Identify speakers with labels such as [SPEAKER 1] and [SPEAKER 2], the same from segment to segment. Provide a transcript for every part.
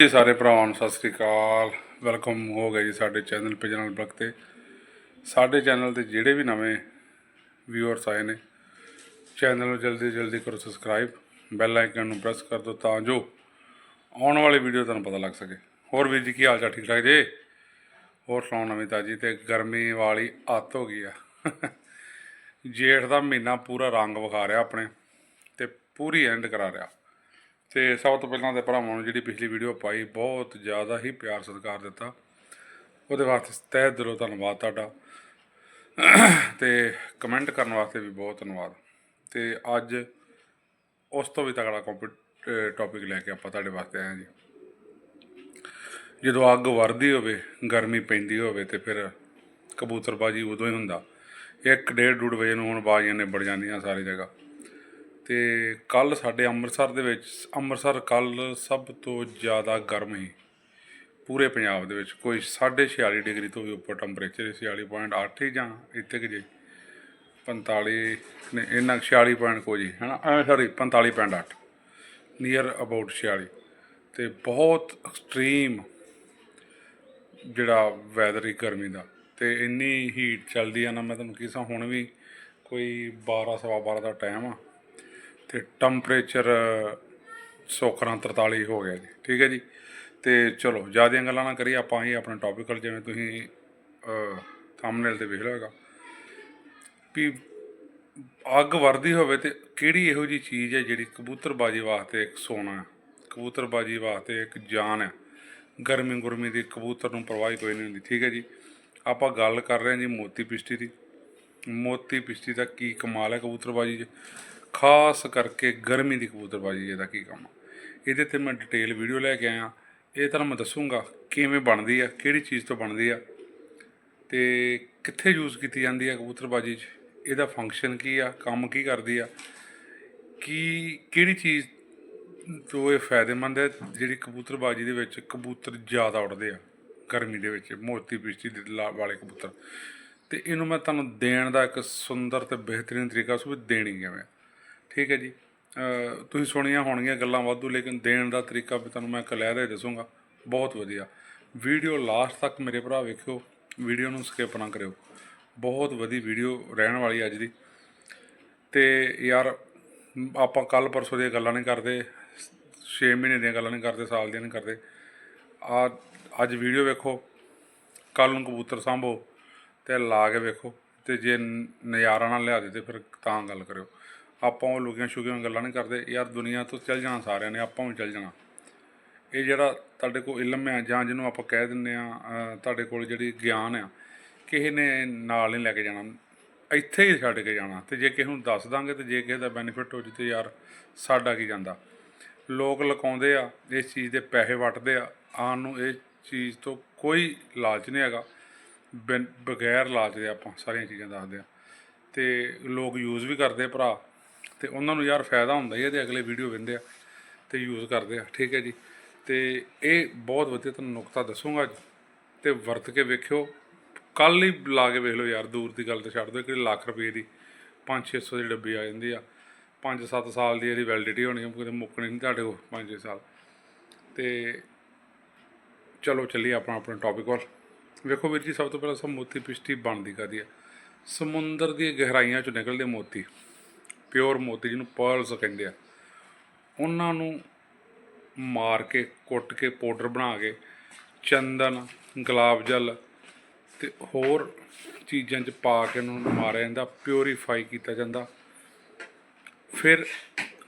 [SPEAKER 1] ਜੀ ਸਾਰੇ ਭਰਾਵਾਂ ਨੂੰ ਸਤਿ ਸ੍ਰੀ ਅਕਾਲ। ਵੈਲਕਮ ਹੋ ਗਿਆ ਜੀ ਸਾਡੇ ਚੈਨਲ ਪਿਜਨਲ ਬਲਕ ਤੇ। ਸਾਡੇ ਚੈਨਲ ਤੇ ਜਿਹੜੇ ਵੀ ਨਵੇਂ ਵਿਊਅਰਸ ਆਏ ਨੇ, ਚੈਨਲ ਨੂੰ ਜਲਦੀ ਜਲਦੀ ਕਰੋ ਸਬਸਕ੍ਰਾਈਬ ਬੈਲ ਆਈਕਨ ਨੂੰ ਪ੍ਰੈਸ ਕਰ ਦਿਓ ਤਾਂ ਜੋ ਆਉਣ ਵਾਲੀ ਵੀਡੀਓ ਤੁਹਾਨੂੰ ਪਤਾ ਲੱਗ ਸਕੇ। ਹੋਰ ਵੀਰ ਜੀ ਕੀ ਹਾਲ ਚਾਲ ਠੀਕ ਠਾਕ ਜੀ? ਹੋਰ ਸੁਣਾਓ ਨਵੀਂ ਤਾਜੀ ਤੇ ਗਰਮੀ ਵਾਲੀ ਅੱਤ ਹੋ ਗਈ ਆ। ਜੇਠ ਦਾ ਮਹੀਨਾ ਪੂਰਾ ਰੰਗ ਵਿਖਾ ਰਿਹਾ ਆਪਣੇ ਤੇ ਪੂਰੀ ਐਂਡ ਕਰਾ ਰਿਹਾ। ਤੇ ਸਭ ਤੋਂ ਪਹਿਲਾਂ ਤੇ ਭਰਾਵਾਂ ਨੂੰ ਜਿਹੜੀ ਪਿਛਲੀ ਵੀਡੀਓ ਪਾਈ, ਬਹੁਤ ਜ਼ਿਆਦਾ ਹੀ ਪਿਆਰ ਸਤਿਕਾਰ ਦਿੱਤਾ। ਉਹਦੇ ਵਾਸਤੇ ਤਹਿ ਦਿਲੋਂ ਧੰਨਵਾਦ ਤੁਹਾਡਾ। ਤੇ ਕਮੈਂਟ ਕਰਨ ਵਾਸਤੇ ਵੀ ਬਹੁਤ ਧੰਨਵਾਦ। ਤੇ ਅੱਜ ਉਸ ਤੋਂ ਵੀ ਤਗੜਾ ਟੌਪਿਕ ਲੈ ਕੇ ਆਪਾਂ ਤੁਹਾਡੇ ਵਾਸਤੇ ਆਏ ਹਾਂ ਜੀ। ਜਦੋਂ ਅੱਗ ਵਰਦੀ ਹੋਵੇ, ਗਰਮੀ ਪੈਂਦੀ ਹੋਵੇ ਤੇ ਫਿਰ ਕਬੂਤਰਬਾਜੀ ਉਦੋਂ ਹੀ ਹੁੰਦਾ। ਇੱਕ ਡੇਢ ਡੂਢ ਵਜੇ ਨੂੰ ਹੁਣ ਬਾਜ਼ੀਆਂ ਨਿਬੜ ਜਾਂਦੀਆਂ ਸਾਰੀ ਜਗ੍ਹਾ। ਤੇ ਕੱਲ ਸਾਡੇ ਅੰਮ੍ਰਿਤਸਰ ਦੇ ਵਿੱਚ, ਅੰਮ੍ਰਿਤਸਰ ਕੱਲ ਸਭ ਤੋਂ ਜ਼ਿਆਦਾ ਗਰਮ ਸੀ, ਪੂਰੇ ਪੰਜਾਬ ਦੇ ਵਿੱਚ। ਕੋਈ 46 ਡਿਗਰੀ ਤੋਂ ਵੀ ਉੱਪਰ ਟੈਂਪਰੇਚਰ 46.8 ਹੀ ਜਾਂ ਇੱਥੇ ਕਿ ਜੇ 45 ਨੇ ਇਹਨਾਂ 46 ਪੁਆਇੰਟ ਕੋ ਜੀ ਹਨਾ? ਐ ਸੌਰੀ 45.8 ਨੀਅਰ ਅਬਾਊਟ 46 ਤੇ ਬਹੁਤ ਐਕਸਟ੍ਰੀਮ ਜਿਹੜਾ ਵੈਦਰ ਹੀ ਗਰਮੀ ਦਾ। ਤੇ ਇੰਨੀ ਹੀਟ ਚੱਲਦੀ ਆ ਨਾ, ਮੈਂ ਤੁਹਾਨੂੰ ਕੀ ਸਾਂ ਹੁਣ ਵੀ ਕੋਈ 12 ਸਵਾ 12 ਦਾ ਟਾਈਮ ਆ। ਤੇ ਟੈਂਪਰੇਚਰ ਸੌਖਰਾਂ 43 ਹੋ ਗਿਆ ਜੀ। ਠੀਕ ਹੈ ਜੀ? ਤੇ ਚਲੋ, ਜ਼ਿਆਦੀਆਂ ਗੱਲਾਂ ਨਾ ਕਰੀਏ, ਆਪਾਂ ਹੀ ਆਪਣੇ ਟੌਪਿਕਲ ਜਿਵੇਂ ਤੁਸੀਂ ਥੰਬਨੇਲ ਤੇ ਵੇਖ ਲਓਗਾ ਵੀ ਅੱਗ ਵਰਦੀ ਹੋਵੇ ਤੇ ਕਿਹੜੀ ਇਹੋ ਜੀ ਚੀਜ਼ ਹੈ ਜਿਹੜੀ ਕਬੂਤਰਬਾਜੀ ਵਾਸਤੇ ਇੱਕ ਸੋਨਾ ਹੈ? ਕਬੂਤਰਬਾਜੀ ਵਾਸਤੇ ਇੱਕ ਜਾਨ ਹੈ। ਗਰਮੀ ਗੁਰਮੀ ਦੀ ਕਬੂਤਰ ਨੂੰ ਪਰਵਾਹ ਹੀ ਕੋਈ ਨਹੀਂ ਹੁੰਦੀ। ਠੀਕ ਹੈ ਜੀ? ਆਪਾਂ ਗੱਲ ਕਰ ਰਹੇ ਹਾਂ ਜੀ ਮੋਤੀ ਪਿਸਤੀ ਦੀ। ਮੋਤੀ ਪਿਸਤੀ ਦਾ ਕੀ ਕਮਾਲ ਹੈ ਕਬੂਤਰਬਾਜੀ 'ਚ। ਖਾਸ ਕਰਕੇ ਗਰਮੀ ਦੀ ਕਬੂਤਰਬਾਜੀ ਇਹਦਾ ਕੀ ਕੰਮ ਆ? ਇਹਦੇ ਤੇ ਮੈਂ ਡਿਟੇਲ ਵੀਡੀਓ ਲੈ ਕੇ ਆਇਆ। ਇਹ ਤੁਹਾਨੂੰ ਮੈਂ ਦੱਸੂਗਾ ਕਿਵੇਂ ਬਣਦੀ ਆ, ਕਿਹੜੀ ਚੀਜ਼ ਤੋਂ ਬਣਦੀ ਆ ਤੇ ਕਿੱਥੇ ਯੂਜ਼ ਕੀਤੀ ਜਾਂਦੀ ਆ ਕਬੂਤਰਬਾਜੀ 'ਚ? ਇਹਦਾ ਫੰਕਸ਼ਨ ਕੀ ਆ, ਕੰਮ ਕੀ ਕਰਦੀ ਆ? ਕੀ, ਕਿਹੜੀ ਚੀਜ਼ ਤੋਂ ਇਹ ਫਾਇਦੇਮੰਦ ਹੈ ਜਿਹੜੀ ਕਬੂਤਰਬਾਜੀ ਦੇ ਵਿੱਚ ਕਬੂਤਰ ਜ਼ਿਆਦਾ ਉੱਡਦੇ ਆ, ਗਰਮੀ ਦੇ ਵਿੱਚ, ਮੋਤੀ ਪਿਸ਼ਤੀ ਦੇ ਲਾ- ਵਾਲੇ ਕਬੂਤਰ? ਤੇ ਇਹਨੂੰ ਮੈਂ ਤੁਹਾਨੂੰ ਦੇਣ ਦਾ ਇੱਕ ਸੁੰਦਰ ਤੇ ਬਿਹਤਰੀਨ ਤਰੀਕਾ ਉਸ ਵਿੱਚ ਦੇਣੀ ਕਿਵੇਂ ਠੀਕ ਹੈ ਜੀ। ਤੁਸੀਂ ਸੁਣੀਆਂ ਹੋਣਗੀਆਂ ਗੱਲਾਂ ਵਾਧੂ, ਲੇਕਿਨ ਦੇਣ ਦਾ ਤਰੀਕਾ ਵੀ ਤੁਹਾਨੂੰ ਮੈਂ ਕਲੈਦਾ ਹੀ ਦੱਸੂਗਾ। ਬਹੁਤ ਵਧੀਆ। ਵੀਡੀਓ ਲਾਸਟ ਤੱਕ ਮੇਰੇ ਭਰਾ ਵੇਖਿਓ, ਵੀਡੀਓ ਨੂੰ ਸਕਿਪ ਨਾ ਕਰਿਓ। ਬਹੁਤ ਵਧੀਆ ਵੀਡੀਓ ਰਹਿਣ ਵਾਲੀ ਅੱਜ ਦੀ। ਤੇ ਯਾਰ, ਆਪਾਂ ਕੱਲ ਪਰਸੋਂ ਦੀਆਂ ਗੱਲਾਂ ਨਹੀਂ ਕਰਦੇ 6 ਮਹੀਨੇ ਦੀਆਂ ਗੱਲਾਂ ਨਹੀਂ ਕਰਦੇ, ਸਾਲ ਦੀਆਂ ਨਹੀਂ ਕਰਦੇ। ਆ, ਅੱਜ ਵੀਡੀਓ ਵੇਖੋ, ਕੱਲ ਨੂੰ ਕਬੂਤਰ ਸਾਂਭੋ ਤੇ ਲਾ ਕੇ ਵੇਖੋ ਤੇ ਜੇ ਨ- ਨਜ਼ਾਰਾ ਨਾ ਲਿਆ ਦੇ ਤੇ ਫਿਰ ਤਾਂ ਗੱਲ ਕਰਿਓ। ਆਪਾਂ ਉਹ ਲੁਕੀਆਂ ਛੁਕੀਆਂ ਗੱਲਾਂ ਨਹੀਂ ਕਰਦੇ ਯਾਰ ਦੁਨੀਆ ਤੋਂ ਚੱਲ ਜਾਣਾ ਸਾਰਿਆਂ ਨੇ, ਆਪਾਂ ਵੀ ਚੱਲ ਜਾਣਾ। ਇਹ ਜਿਹੜਾ ਤੁਹਾਡੇ ਕੋਲ ਇਲਮ ਹੈ ਜਾਂ ਜਿਹਨੂੰ ਆਪਾਂ ਕਹਿ ਦਿੰਦੇ ਆ ਤੁਹਾਡੇ ਕੋਲ ਜਿਹੜੀ ਗਿਆਨ ਆ ਕਿਸੇ ਨੇ ਨਾਲ ਨਹੀਂ ਲੈ ਕੇ ਜਾਣਾ। ਇੱਥੇ ਹੀ ਛੱਡ ਕੇ ਜਾਣਾ ਤੇ ਜੇ ਕਿਸੇ ਨੂੰ ਦੱਸ ਦਾਂਗੇ ਤੇ ਜੇ ਕਿਸੇ ਦਾ ਬੈਨੀਫਿਟ ਹੋ ਜੇ ਤੇ ਯਾਰ ਸਾਡਾ ਕੀ ਜਾਂਦਾ। ਲੋਕ ਲਕਾਉਂਦੇ ਆ, ਇਸ ਚੀਜ਼ ਦੇ ਪੈਸੇ ਵਟਦੇ ਆ, ਆਉਣ ਨੂੰ ਇਹ ਚੀਜ਼ ਤੋਂ ਕੋਈ ਲਾਲਚ ਨਹੀਂ ਹੈਗਾ। ਬਗੈਰ ਲਾਲਚ ਦੇ ਆਪਾਂ ਸਾਰੀਆਂ ਚੀਜ਼ਾਂ ਦੱਸਦੇ ਆ। ਤੇ ਲੋਕ ਯੂਜ਼ ਵੀ ਕਰਦੇ ਭਰਾ। ਤੇ ਉਹਨਾਂ ਨੂੰ ਯਾਰ ਫਾਇਦਾ ਹੁੰਦਾ ਹੀ ਹੈ ਤੇ ਅਗਲੇ ਵੀਡੀਓ ਵਿੰਦੇ ਆ ਤੇ ਯੂਜ਼ ਕਰਦੇ ਆ, ਠੀਕ ਹੈ ਜੀ। ਤੇ ਇਹ ਬਹੁਤ ਵਧੀਆ ਤੁਹਾਨੂੰ ਨੁਕਤਾ ਦੱਸੂਗਾ ਅੱਜ। ਤੇ ਵਰਤ ਕੇ ਵੇਖਿਓ। ਕੱਲ ਹੀ ਲਾ ਕੇ ਵੇਖ ਲਓ ਯਾਰ, ਦੂਰ ਦੀ ਗੱਲ ਤਾਂ ਛੱਡ ਦਿਓ, ਕਿਹੜੀ ਲੱਖ ਰੁਪਏ ਦੀ 5-600 ਦੀ ਡੱਬੀ ਆ ਜਾਂਦੀ ਆ। 5-7 ਸਾਲ ਦੀ ਇਹਦੀ ਵੈਲਿਡਿਟੀ ਹੋਣੀ ਆ, ਕਿਤੇ ਮੁੱਕਣੀ ਨਹੀਂ ਤੁਹਾਡੇ ਕੋਲ 5 ਸਾਲ। ਤੇ ਚਲੋ ਚੱਲੀਏ ਆਪਣਾ ਆਪਣਾ ਟੌਪਿਕ ਵੱਲ। ਵੇਖੋ ਵੀਰ ਜੀ, ਸਭ ਤੋਂ ਪਹਿਲਾਂ ਸਭ ਮੋਤੀ ਪਿਸ਼ਟੀ ਬਣਦੀ ਕਰਦੀ ਆ? ਸਮੁੰਦਰ ਦੀਆਂ ਗਹਿਰਾਈਆਂ ਚੋਂ ਨਿਕਲਦੇ ਮੋਤੀ। ਪਿਓਰ ਮੋਤੀ ਜਿਹਨੂੰ ਪਰਲਸ ਕਹਿੰਦੇ ਆ। ਉਹਨਾਂ ਨੂੰ ਮਾਰ ਕੇ, ਕੁੱਟ ਕੇ, ਪਾਊਡਰ ਬਣਾ ਕੇ, ਚੰਦਨ, ਗੁਲਾਬ ਜਲ ਤੇ ਹੋਰ ਚੀਜ਼ਾਂ 'ਚ ਪਾ ਕੇ ਉਹਨਾਂ ਨੂੰ ਮਾਰਿਆ ਜਾਂਦਾ ਪਿਓਰੀਫਾਈ ਕੀਤਾ ਜਾਂਦਾ। ਫਿਰ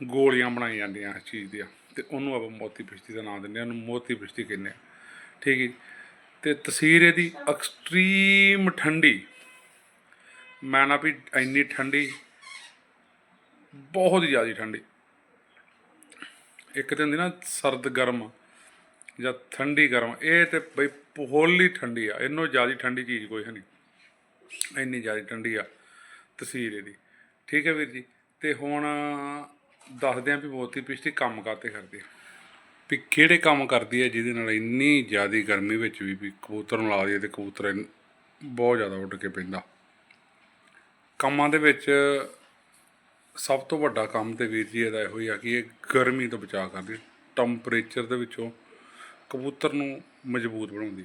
[SPEAKER 1] ਗੋਲੀਆਂ ਬਣਾਈਆਂ ਜਾਂਦੀਆਂ ਇਸ ਚੀਜ਼ ਦੀਆਂ ਤੇ ਉਹਨੂੰ ਆਪਾਂ ਮੋਤੀ ਪਿਸ਼ਤੀ ਦਾ ਨਾਮ ਦਿੰਦੇ ਹਾਂ ਉਹਨੂੰ ਮੋਤੀ ਪਿਸ਼ਤੀ ਕਹਿੰਦੇ ਆ। ਠੀਕ ਹੈ ਜੀ। ਤੇ ਤਸੀਰ ਇਹਦੀ ਐਕਸਟ੍ਰੀਮ ਠੰਡੀ, ਮੈਂ ਨਾ ਵੀ ਇੰਨੀ ਠੰਡੀ ਬਹੁਤ ਜ਼ਿਆਦਾ ਠੰਡੀ। ਇੱਕ ਤੇ ਹੁੰਦੀ ਨਾ ਸਰਦ ਗਰਮ ਜਾਂ ਠੰਡੀ ਗਰਮ, ਇਹ ਤੇ ਬਈ ਹੋਲੀ ਠੰਡੀ ਆ। ਇਹਨੋਂ ਜ਼ਿਆਦਾ ਠੰਡੀ ਚੀਜ਼ ਕੋਈ ਹੈ ਨਹੀਂ ਇੰਨੀ ਜ਼ਿਆਦਾ ਠੰਡੀ ਆ ਤਸੀਰ ਇਹਦੀ। ਠੀਕ ਹੈ ਵੀਰ ਜੀ? ਤੇ ਹੁਣ ਦੱਸਦੇ ਆਂ ਵੀ ਮੋਤੀ ਪਿਸ਼ਤੀ ਕੰਮ ਕਾਤੇ ਕਰਦੀ ਆ। ਵੀ ਕਿਹੜੇ ਕੰਮ ਕਰਦੀ ਹੈ ਜਿਹਦੇ ਨਾਲ ਇੰਨੀ ਜ਼ਿਆਦਾ ਗਰਮੀ ਵਿੱਚ ਵੀ ਵੀ ਕਬੂਤਰ ਨੂੰ ਲਾ ਦਈਏ ਤੇ ਕਬੂਤਰ ਇੰਨ- ਬਹੁਤ ਜ਼ਿਆਦਾ ਉੱਡ ਕੇ ਪੈਂਦਾ। ਕੰਮਾਂ ਦੇ ਵਿੱਚ ਸਭ ਤੋਂ ਵੱਡਾ ਕੰਮ ਤੇ ਵੀਰ ਜੀ ਇਹਦਾ ਇਹੋ ਹੀ ਆ ਕਿ ਇਹ ਗਰਮੀ ਤੋਂ ਬਚਾਅ ਕਰਦੀ ਟੈਂਪਰੇਚਰ ਦੇ ਵਿੱਚੋਂ ਕਬੂਤਰ ਨੂੰ ਮਜ਼ਬੂਤ ਬਣਾਉਂਦੀ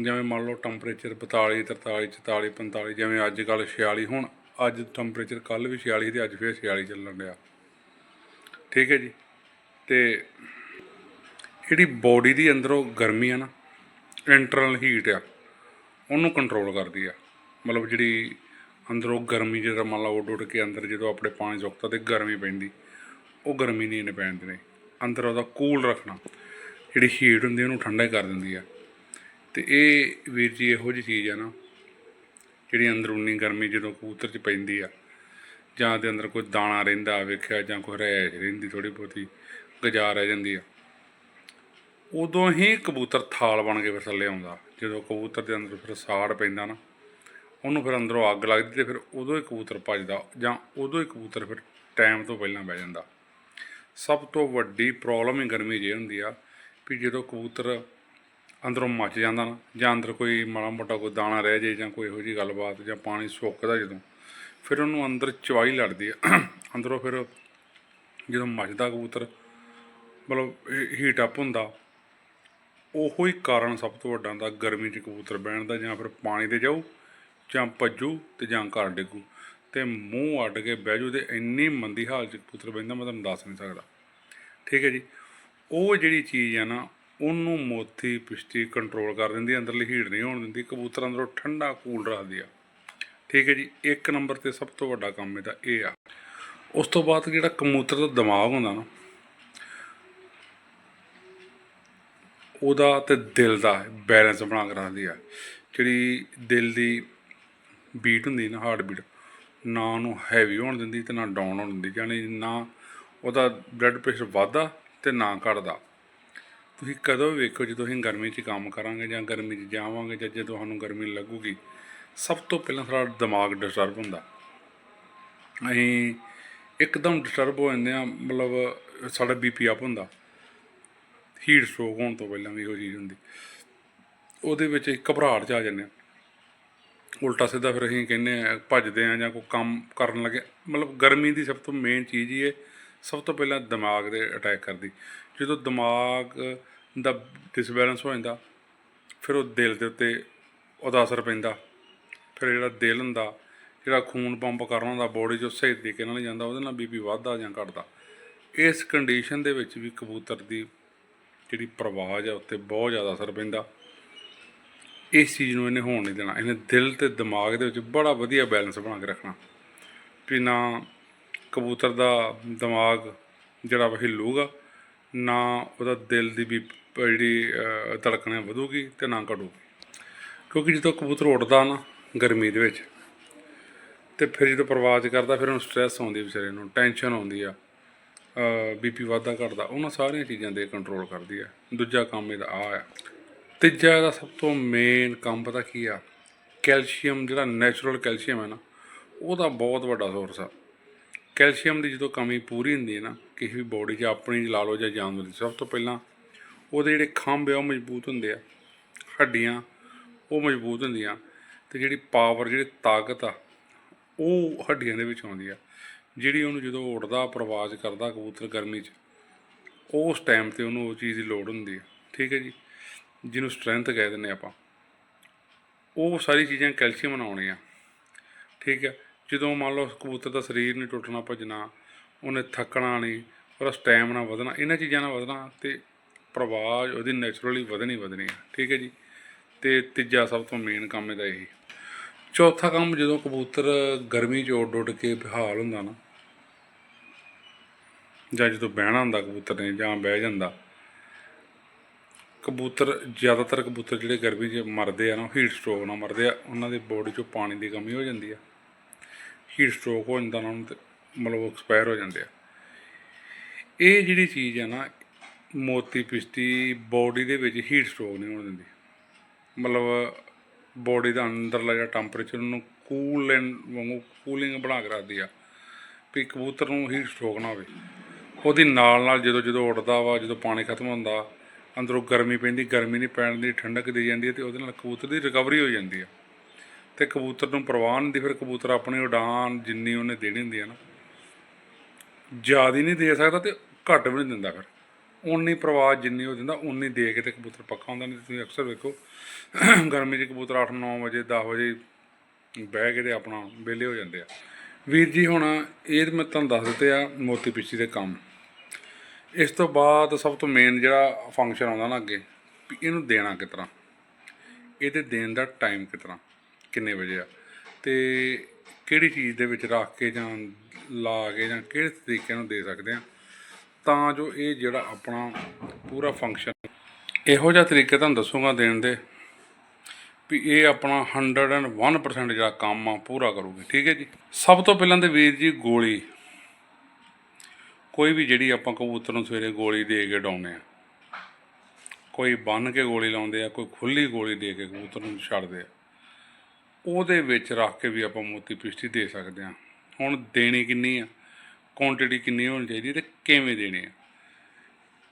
[SPEAKER 1] ਜਿਵੇਂ ਮੰਨ ਲਓ ਟੈਂਪਰੇਚਰ 42 43 44 45 ਜਿਵੇਂ ਅੱਜ ਕੱਲ੍ਹ 46 ਹੁਣ ਅੱਜ ਟੈਂਪਰੇਚਰ ਕੱਲ ਵੀ 46 ਤੇ ਅੱਜ ਫੇਰ 46 ਚੱਲਣ ਡਿਆ। ਠੀਕ ਹੈ ਜੀ? ਤੇ ਜਿਹੜੀ ਬੋਡੀ ਦੀ ਅੰਦਰੋਂ ਗਰਮੀ ਆ ਨਾ ਇੰਟਰਨਲ ਹੀਟ ਆ, ਉਹਨੂੰ ਕੰਟਰੋਲ ਕਰਦੀ ਆ। ਮਤਲਬ ਜਿਹੜੀ ਅੰਦਰੋਂ ਗਰਮੀ ਜਿਹੜਾ ਮੰਨ ਲਓ ਉੱਡ ਉੱਡ ਕੇ ਅੰਦਰ ਜਦੋਂ ਆਪਣੇ ਪਾਣੀ ਸੁੱਕਦਾ ਤੇ ਗਰਮੀ ਪੈਂਦੀ, ਉਹ ਗਰਮੀ ਨਹੀਂ ਇਹਨੇ ਪੈਣ ਦੇਣੀ ਅੰਦਰ ਉਹਦਾ ਕੂਲ ਰੱਖਣਾ, ਜਿਹੜੀ ਹੀਟ ਹੁੰਦੀ ਉਹਨੂੰ ਠੰਡਾ ਕਰ ਦਿੰਦੀ ਆ। ਤੇ ਇਹ ਵੀਰ ਜੀ ਇਹੋ ਜਿਹੀ ਚੀਜ਼ ਆ ਨਾ, ਜਿਹੜੀ ਅੰਦਰੂਨੀ ਗਰਮੀ ਜਦੋਂ ਕਬੂਤਰ 'ਚ ਪੈਂਦੀ ਆ, ਜਾਂ ਦੇ ਅੰਦਰ ਕੋਈ ਦਾਣਾ ਰਹਿੰਦਾ ਵੇਖਿਆ ਜਾਂ ਕੋਈ ਰਹਿ ਰਹਿੰਦੀ ਥੋੜੀ ਬਹੁਤੀ ਗਜਾ ਰਹਿ ਜਾਂਦੀ ਆ। ਉਦੋਂ ਹੀ ਕਬੂਤਰ ਥਾਲ ਬਣ ਕੇ ਫਿਰ ਥੱਲੇ ਆਉਂਦਾ, ਜਦੋਂ ਕਬੂਤਰ ਦੇ ਅੰਦਰ ਫਿਰ ਸਾੜ ਪੈਂਦਾ ਨਾ ਉਹਨੂੰ ਫਿਰ ਅੰਦਰੋਂ ਅੱਗ ਲੱਗਦੀ ਤੇ ਫਿਰ ਉਦੋਂ ਹੀ ਕਬੂਤਰ ਭੱਜਦਾ ਜਾਂ ਉਦੋਂ ਹੀ ਕਬੂਤਰ ਫਿਰ ਟਾਈਮ ਤੋਂ ਪਹਿਲਾਂ ਬਹਿ ਜਾਂਦਾ। ਸਭ ਤੋਂ ਵੱਡੀ ਪ੍ਰੋਬਲਮ ਹੀ ਗਰਮੀ 'ਚ ਇਹ ਹੁੰਦੀ ਆ ਵੀ ਜਦੋਂ ਕਬੂਤਰ ਅੰਦਰੋਂ ਮੱਚ ਜਾਂਦਾ ਨਾ ਜਾਂ ਅੰਦਰ ਕੋਈ ਮਾੜਾ ਮੋਟਾ ਕੋਈ ਦਾਣਾ ਰਹਿ ਜੇ ਜਾਂ ਕੋਈ ਇਹੋ ਜਿਹੀ ਗੱਲਬਾਤ ਜਾਂ ਪਾਣੀ ਸੁੱਕਦਾ ਜਦੋਂ, ਫਿਰ ਉਹਨੂੰ ਅੰਦਰ ਚਵਾਈ ਲੜਦੀ ਆ। ਅੰਦਰੋਂ ਫਿਰ ਜਦੋਂ ਮੱਚਦਾ ਕਬੂਤਰ, ਮਤਲਬ ਹੀਟ ਅਪ ਹੁੰਦਾ, ਉਹੋ ਹੀ ਕਾਰਨ ਸਭ ਤੋਂ ਵੱਡਾ ਹੁੰਦਾ ਗਰਮੀ 'ਚ ਕਬੂਤਰ ਬਹਿਣ ਦਾ ਜਾਂ ਫਿਰ ਪਾਣੀ ਤੇ ਜਾਊ ਜਾਂ ਭੱਜੂ ਤੇ ਜਾਂ ਘਰ ਡਿੱਗੂ ਤੇ ਮੂੰਹ ਅੱਡ ਕੇ ਬਹਿ ਜੂ ਤੇ ਇੰਨੀ ਮੰਦੀ ਹਾਲਤ 'ਚ ਕਬੂਤਰ ਬਹਿੰਦਾ ਮੈਂ ਤੁਹਾਨੂੰ ਦੱਸ ਨਹੀਂ ਸਕਦਾ। ਠੀਕ ਹੈ ਜੀ? ਉਹ ਜਿਹੜੀ ਚੀਜ਼ ਆ ਨਾ ਉਹਨੂੰ ਮੋਤੀ ਪਿਸ਼ਤੀ ਕੰਟਰੋਲ ਕਰ ਦਿੰਦੀ ਆ, ਅੰਦਰਲੀ ਹੀਟ ਨਹੀਂ ਹੋਣ ਦਿੰਦੀ ਕਬੂਤਰ ਅੰਦਰੋਂ ਠੰਡਾ ਕੂਲ ਰੱਖਦੀ ਆ। ਠੀਕ ਹੈ ਜੀ? ਇੱਕ ਨੰਬਰ ਤੇ ਸਭ ਤੋਂ ਵੱਡਾ ਕੰਮ ਇਹਦਾ ਇਹ ਆ। ਉਸ ਤੋਂ ਬਾਅਦ ਜਿਹੜਾ ਕਬੂਤਰ ਦਾ ਦਿਮਾਗ ਹੁੰਦਾ ਨਾ ਉਹਦਾ ਤੇ ਦਿਲ ਦਾ ਬੈਲੈਂਸ ਬਣਾ ਕੇ ਰੱਖਦੀ ਆ। ਜਿਹੜੀ ਦਿਲ ਦੀ ਬੀਟ ਹੁੰਦੀ ਨਾ ਹਾਰਟ ਬੀਟ ਨਾ ਉਹਨੂੰ ਹੈਵੀ ਹੋਣ ਦਿੰਦੀ ਤੇ ਨਾ ਡਾਊਨ ਹੋਣ ਦਿੰਦੀ, ਯਾਨੀ ਨਾ ਉਹਦਾ ਬਲੱਡ ਪ੍ਰੈਸ਼ਰ ਵੱਧਦਾ ਤੇ ਨਾ ਘਟਦਾ। ਤੁਸੀਂ ਕਦੋਂ ਵੀ ਵੇਖੋ ਜਦੋਂ ਅਸੀਂ ਗਰਮੀ 'ਚ ਕੰਮ ਕਰਾਂਗੇ ਜਾਂ ਗਰਮੀ 'ਚ ਜਾਵਾਂਗੇ ਜਾਂ ਜਦੋਂ ਸਾਨੂੰ ਗਰਮੀ ਲੱਗੂਗੀ, ਸਭ ਤੋਂ ਪਹਿਲਾਂ ਸਾਡਾ ਦਿਮਾਗ ਡਿਸਟਰਬ ਹੁੰਦਾ। ਅਸੀਂ ਇੱਕਦਮ ਡਿਸਟਰਬ ਹੋ ਜਾਂਦੇ ਆ ਮਤਲਬ ਸਾਡਾ ਬੀਪੀ ਅਪ ਹੁੰਦਾ। ਹੀਟ ਸਟ੍ਰੋਕ ਹੋਣ ਤੋਂ ਪਹਿਲਾਂ ਵੀ ਉਹ ਚੀਜ਼ ਹੁੰਦੀ। ਉਹਦੇ ਵਿੱਚ ਅਸੀਂ ਘਬਰਾਹਟ 'ਚ ਆ ਜਾਂਦੇ ਹਾਂ। ਉਲਟਾ ਸਿੱਧਾ ਫਿਰ ਅਸੀਂ ਕਹਿੰਦੇ ਆ, ਭੱਜਦੇ ਆ ਜਾਂ ਕੋਈ ਕੰਮ ਕਰਨ ਲੱਗੇ। ਮਤਲਬ ਗਰਮੀ ਦੀ ਸਭ ਤੋਂ ਮੇਨ ਚੀਜ਼ ਹੀ ਹੈ ਸਭ ਤੋਂ ਪਹਿਲਾਂ ਦਿਮਾਗ ਦੇ ਅਟੈਕ ਕਰਦੀ। ਜਦੋਂ ਦਿਮਾਗ ਦਾ ਡਿਸਬੈਲੈਂਸ ਹੋ ਜਾਂਦਾ, ਫਿਰ ਉਹ ਦਿਲ ਦੇ ਉੱਤੇ ਉਹਦਾ ਅਸਰ ਪੈਂਦਾ। ਫਿਰ ਜਿਹੜਾ ਦਿਲ ਹੁੰਦਾ, ਜਿਹੜਾ ਖੂਨ ਪੰਪ ਕਰਨਾ ਹੁੰਦਾ ਬੋਡੀ 'ਚ ਸਹੀ ਤਰੀਕੇ ਨਾਲ ਜਾਂਦਾ, ਉਹਦੇ ਨਾਲ ਬੀਪੀ ਵੱਧਦਾ ਜਾਂ ਘਟਦਾ। ਇਸ ਕੰਡੀਸ਼ਨ ਦੇ ਵਿੱਚ ਵੀ ਕਬੂਤਰ ਦੀ ਜਿਹੜੀ ਪ੍ਰਵਾਜ ਆ ਉੱਤੇ ਬਹੁਤ ਜ਼ਿਆਦਾ ਅਸਰ ਪੈਂਦਾ। ਇਸ ਚੀਜ਼ ਨੂੰ ਇਹਨੇ ਹੋਣ ਨਹੀਂ ਦੇਣਾ। ਇਹਨੇ ਦਿਲ ਤੇ ਦਿਮਾਗ ਦੇ ਵਿੱਚ ਬੜਾ ਵਧੀਆ ਬੈਲੈਂਸ ਬਣਾ ਕੇ ਰੱਖਣਾ। ਵੀ ਨਾ ਕਬੂਤਰ ਦਾ ਦਿਮਾਗ ਜਿਹੜਾ ਵਾ ਹਿੱਲੂਗਾ, ਨਾ ਉਹਦਾ ਦਿਲ ਦੀ ਵੀ ਜਿਹੜੀ ਧੜਕਣ ਵਧੂਗੀ ਤੇ ਨਾ ਘਟੂਗੀ। ਕਿਉਂਕਿ ਜਦੋਂ ਕਬੂਤਰ ਉੱਡਦਾ ਨਾ ਗਰਮੀ ਦੇ ਵਿੱਚ, ਤੇ ਫਿਰ ਜਦੋਂ ਪ੍ਰਵਾਜ ਕਰਦਾ, ਫਿਰ ਉਹਨੂੰ ਸਟ੍ਰੈਸ ਆਉਂਦੀ ਵਿਚਾਰੇ ਨੂੰ ਟੈਨਸ਼ਨ ਆਉਂਦੀ ਆ। ਬੀਪੀ ਵਾਧਾ ਘਟਦਾ, ਉਹਨਾਂ ਸਾਰੀਆਂ ਚੀਜ਼ਾਂ ਦੇ ਕੰਟਰੋਲ ਕਰਦੀ ਆ। ਦੂਜਾ ਕੰਮ ਇਹਦਾ ਆ ਆ। ਤੀਜਾ ਦਾ ਸਭ ਤੋਂ ਮੇਨ ਕੰਮ ਪਤਾ ਕੀ ਆ? ਕੈਲਸ਼ੀਅਮ ਜਿਹੜਾ ਨੈਚੁਰਲ ਕੈਲਸ਼ੀਅਮ ਹੈ ਨਾ, ਉਹਦਾ ਬਹੁਤ ਵੱਡਾ ਸੋਰਸ ਆ। ਕੈਲਸ਼ੀਅਮ ਦੀ ਜਦੋਂ ਕਮੀ ਪੂਰੀ ਹੁੰਦੀ ਹੈ ਨਾ, ਕਿਸੇ ਵੀ ਬੋਡੀ 'ਚ ਆਪਣੀ ਲਾ ਲਓ ਜਾਂ ਜਾਨਵਰ ਦੀ, ਸਭ ਤੋਂ ਪਹਿਲਾਂ ਉਹਦੇ ਜਿਹੜੇ ਖੰਭ ਆ ਉਹ ਮਜ਼ਬੂਤ ਹੁੰਦੇ ਆ, ਹੱਡੀਆਂ ਉਹ ਮਜ਼ਬੂਤ ਹੁੰਦੀਆਂ ਤੇ ਜਿਹੜੀ ਪਾਵਰ ਜਿਹੜੀ ਤਾਕਤ ਆ, ਉਹ ਹੱਡੀਆਂ ਦੇ ਵਿੱਚ ਆਉਂਦੀ ਆ। ਜਿਹੜੀ ਉਹਨੂੰ ਜਦੋਂ ਉੱਡਦਾ ਪ੍ਰਵਾਜ ਕਰਦਾ ਕਬੂਤਰ ਗਰਮੀ 'ਚ, ਉਸ ਟਾਈਮ ਤੇ ਉਹਨੂੰ ਉਹ ਚੀਜ਼ ਦੀ ਲੋੜ ਹੁੰਦੀ ਆ। ਠੀਕ ਹੈ ਜੀ? ਜਿਹਨੂੰ ਸਟਰੈਂਥ ਕਹਿ ਦਿੰਦੇ ਆਪਾਂ। ਉਹ ਸਾਰੀ ਚੀਜ਼ਾਂ ਕੈਲਸ਼ੀਅਮ ਨਾਲ ਆਉਣੀਆਂ ਠੀਕ ਹੈ? ਜਦੋਂ ਮੰਨ ਲਓ ਕਬੂਤਰ ਦਾ ਸਰੀਰ ਨਹੀਂ ਟੁੱਟਣਾ ਭੱਜਣਾ, ਉਹਨੇ ਥੱਕਣਾ ਨਹੀਂ, ਉਹਦਾ ਸਟੈਮਿਨਾ ਵਧਣਾ, ਇਹਨਾਂ ਚੀਜ਼ਾਂ ਨਾਲ ਵਧਣਾ ਤੇ ਪ੍ਰਵਾਜ ਉਹਦੀ ਨੈਚੁਰਲੀ ਵਧਣੀ ਵਧਣੀ ਹੈ ਠੀਕ ਹੈ ਜੀ? ਤੇ ਤੀਜਾ ਸਭ ਤੋਂ ਮੇਨ ਕੰਮ ਇਹਦਾ ਇਹੀ। ਚੌਥਾ ਕੰਮ ਜਦੋਂ ਕਬੂਤਰ ਗਰਮੀ 'ਚ ਉੱਡ ਉੱਡ ਕੇ ਬਿਹਾਲ ਹੁੰਦਾ ਨਾ, ਜਾਂ ਜਦੋਂ ਬਹਿਣਾ ਹੁੰਦਾ ਕਬੂਤਰ ਨੇ ਜਾਂ ਬਹਿ ਜਾਂਦਾ ਕਬੂਤਰ, ਜ਼ਿਆਦਾਤਰ ਕਬੂਤਰ ਜਿਹੜੇ ਗਰਮੀ 'ਚ ਮਰਦੇ ਆ ਨਾ ਹੀਟ ਸਟ੍ਰੋਕ ਨਾਲ ਮਰਦੇ ਆ, ਉਹਨਾਂ ਦੀ ਬੋਡੀ 'ਚੋਂ ਪਾਣੀ ਦੀ ਕਮੀ ਹੋ ਜਾਂਦੀ ਆ। ਹੀਟ ਸਟ੍ਰੋਕ ਹੋ ਜਾਂਦਾ ਉਹਨਾਂ ਨੂੰ ਤੇ ਮਤਲਬ ਐਕਸਪਾਇਰ ਹੋ ਜਾਂਦੇ ਆ। ਇਹ ਜਿਹੜੀ ਚੀਜ਼ ਆ ਨਾ, ਮੋਤੀ ਪਿਸ਼ਤੀ ਬੋਡੀ ਦੇ ਵਿੱਚ ਹੀਟ ਸਟ੍ਰੋਕ ਨਹੀਂ ਹੋਣ ਦਿੰਦੀ। ਮਤਲਬ ਬੋਡੀ ਦਾ ਅੰਦਰਲਾ ਜਿਹੜਾ ਟੈਂਪਰੇਚਰ ਉਹਨੂੰ ਕੂਲ ਐਂਡ ਵਾਂਗੂ ਕੂਲਿੰਗ ਬਣਾ ਕੇ ਰੱਖਦੀ ਆ, ਵੀ ਕਬੂਤਰ ਨੂੰ ਹੀਟ ਸਟ੍ਰੋਕ ਨਾ ਹੋਵੇ। ਉਹਦੀ ਨਾਲ ਨਾਲ ਜਦੋਂ ਜਦੋਂ ਉੱਡਦਾ ਵਾ, ਜਦੋਂ ਪਾਣੀ ਖਤਮ ਹੁੰਦਾ ਅੰਦਰੋਂ ਗਰਮੀ ਪੈਂਦੀ, ਗਰਮੀ ਨਹੀਂ ਪੈਣ ਦੀ, ਠੰਡਕ ਦੇ ਜਾਂਦੀ ਹੈ ਤੇ ਉਹਦੇ ਨਾਲ ਕਬੂਤਰ ਦੀ ਰਿਕਵਰੀ ਹੋ ਜਾਂਦੀ ਹੈ। ਤੇ ਕਬੂਤਰ ਨੂੰ ਪ੍ਰਵਾਹ ਨਹੀਂ ਫਿਰ ਕਬੂਤਰ ਆਪਣੀ ਉਡਾਨ ਜਿੰਨੀ ਉਹਨੇ ਦੇਣੀ ਹੁੰਦੀ ਹੈ ਨਾ, ਜ਼ਿਆਦਾ ਨਹੀਂ ਦੇ ਸਕਦਾ ਤੇ ਘੱਟ ਵੀ ਨਹੀਂ ਦਿੰਦਾ ਫਿਰ। ਉਨੀ ਪ੍ਰਵਾਹ ਜਿੰਨੀ ਉਹ ਦਿੰਦਾ ਉਨੀ ਦੇ ਕੇ ਤੇ ਕਬੂਤਰ ਪੱਕਾ ਹੁੰਦਾ ਨਹੀਂ। ਤੁਸੀਂ ਅਕਸਰ ਵੇਖੋ, ਗਰਮੀ 'ਚ ਕਬੂਤਰ 8-9 ਵਜੇ 10 ਵਜੇ ਬਹਿ ਕੇ ਤੇ ਆਪਣਾ ਵਿਹਲੇ ਹੋ ਜਾਂਦੇ ਆ। ਵੀਰ ਜੀ, ਹੁਣ ਇਹ ਮੈਂ ਤੁਹਾਨੂੰ ਦੱਸ ਦਿੱਤੇ ਆ ਮੋਤੀ ਪਿੱਛੀ ਦੇ ਕੰਮ। ਇਸ ਤੋਂ ਬਾਅਦ ਸਭ ਤੋਂ ਮੇਨ ਜਿਹੜਾ ਫੰਕਸ਼ਨ ਆਉਂਦਾ ਨਾ ਅੱਗੇ, ਵੀ ਇਹਨੂੰ ਦੇਣਾ ਕਿਸ ਤਰ੍ਹਾਂ? ਇਹਦੇ ਦੇਣ ਦਾ ਟਾਈਮ ਕਿਸ ਤਰ੍ਹਾਂ? ਕਿੰਨੇ ਵਜੇ ਆ? ਤੇ ਕਿਹੜੀ ਚੀਜ਼ ਦੇ ਵਿੱਚ ਰੱਖ ਕੇ ਜਾਂ ਲਾ ਕੇ ਜਾਂ ਕਿਹੜੇ ਤਰੀਕੇ ਨਾਲ ਦੇ ਸਕਦੇ ਆ? ਤਾਂ ਜੋ ਇਹ ਜਿਹੜਾ ਆਪਣਾ ਪੂਰਾ ਫੰਕਸ਼ਨ ਇਹੋ ਜਿਹਾ ਤਰੀਕੇ ਤੁਹਾਨੂੰ ਦੱਸੂਗਾ ਦੇਣ ਦੇ, ਵੀ ਇਹ ਆਪਣਾ 101% ਜਿਹੜਾ ਕੰਮ ਆ, ਪੂਰਾ ਕਰੂਗੇ। ਠੀਕ ਹੈ ਜੀ? ਸਭ ਤੋਂ ਪਹਿਲਾਂ ਤੇ ਵੀਰ ਜੀ ਗੋਲੀ। ਕੋਈ ਵੀ ਜਿਹੜੀ ਆਪਾਂ ਕਬੂਤਰ ਨੂੰ ਸਵੇਰੇ ਗੋਲੀ ਦੇ ਕੇ ਡਾਉਨੇ ਆ, ਕੋਈ ਬੰਨ ਕੇ ਗੋਲੀ ਲਾਉਂਦੇ ਆ, ਕੋਈ ਖੁੱਲੀ ਗੋਲੀ ਦੇ ਕੇ ਕਬੂਤਰ ਨੂੰ ਛੱਡਦੇ ਆ, ਉਹਦੇ ਵਿੱਚ ਰੱਖ ਕੇ ਵੀ ਆਪਾਂ ਮੋਤੀ ਪਿਸ਼ਟੀ ਦੇ ਸਕਦੇ ਆ। ਹੁਣ ਦੇਣੀ ਕਿੰਨੀ ਆ? ਕੁਆਂਟੀਟੀ ਕਿੰਨੀ ਹੋਣੀ ਚਾਹੀਦੀ ਤੇ ਕਿਵੇਂ ਦੇਣੀ ਆ?